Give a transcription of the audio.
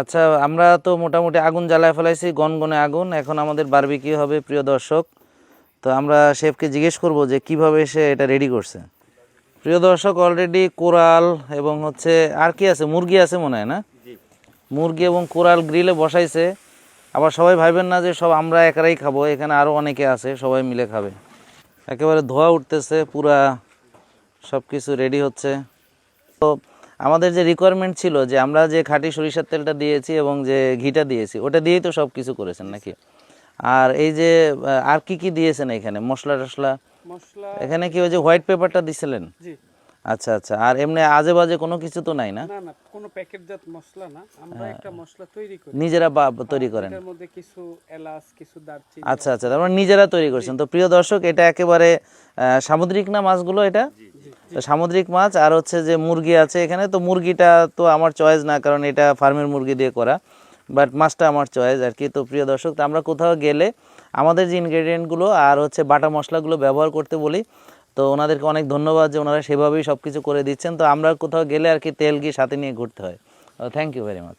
আচ্ছা আমরা তো মোটামুটি আগুন জ্বালায় ফেলাইছি গনগনে আগুন। এখন আমাদের বারবিকিউ হবে প্রিয় দর্শক। তো আমরা শেফকে জিজ্ঞেস করব যে কীভাবে সে এটা রেডি করছে। প্রিয় দর্শক অলরেডি কোরাল এবং হচ্ছে আর কি আছে? মুরগি আছে মনে হয় না? মুরগি এবং কোরাল গ্রিলে বসাইছে। আবার সবাই ভাববেন না যে সব আমরা একারাই খাব এখানে আরও অনেকে আছে সবাই মিলে খাবে। একেবারে ধোয়া উঠতেছে পুরা সব কিছু রেডি হচ্ছে। তো আমাদের যে রিকোয়ারমেন্ট ছিল যে আমরা যে খাঁটি সরিষার তেলটা দিয়েছি এবং যে ঘিটা দিয়েছি ওটা দিয়েই তো সব কিছু করেছেন নাকি? আর এই যে আর কি কি দিয়েছেন এখানে? মশলা টশলা এখানে কি ওই যে হোয়াইট পেপারটা দিছিলেন? আচ্ছা আচ্ছা। আর এমনি আজে বাজে কোনো কিছু তো নাই না? না না কোনো প্যাকেটজাত মশলা না। আমরা একটা মশলা তৈরি করি। নিজেরা বা তৈরি করেন। এটার মধ্যে কিছু এলাচ কিছু দারচিনি আচ্ছা আচ্ছা। তারপর নিজেরা তৈরি করছেন। তো প্রিয় দর্শক এটা একেবারে সামুদ্রিক না মাছগুলো এটা? তো সামুদ্রিক মাছ আর হচ্ছে যে মুরগি আছে এখানে। তো মুরগিটা তো আমার চয়েস না, কারণ এটা ফার্মের মুরগি দিয়ে করা। বাট মাছটা আমার চয়েস আর কি। তো প্রিয় দর্শক, তো আমরা কোথাও গেলে আমাদের যে ইনগ্রেডিয়েন্টগুলো আর হচ্ছে বাটা মশলাগুলো ব্যবহার করতে বলি, তো ওনাদেরকে অনেক ধন্যবাদ যে ওনারা সেভাবেই সব কিছু করে দিচ্ছেন। তো আমরা কোথাও গেলে আর কি তেল গিয়ে সাথে নিয়ে ঘুরতে হয়। Thank you very much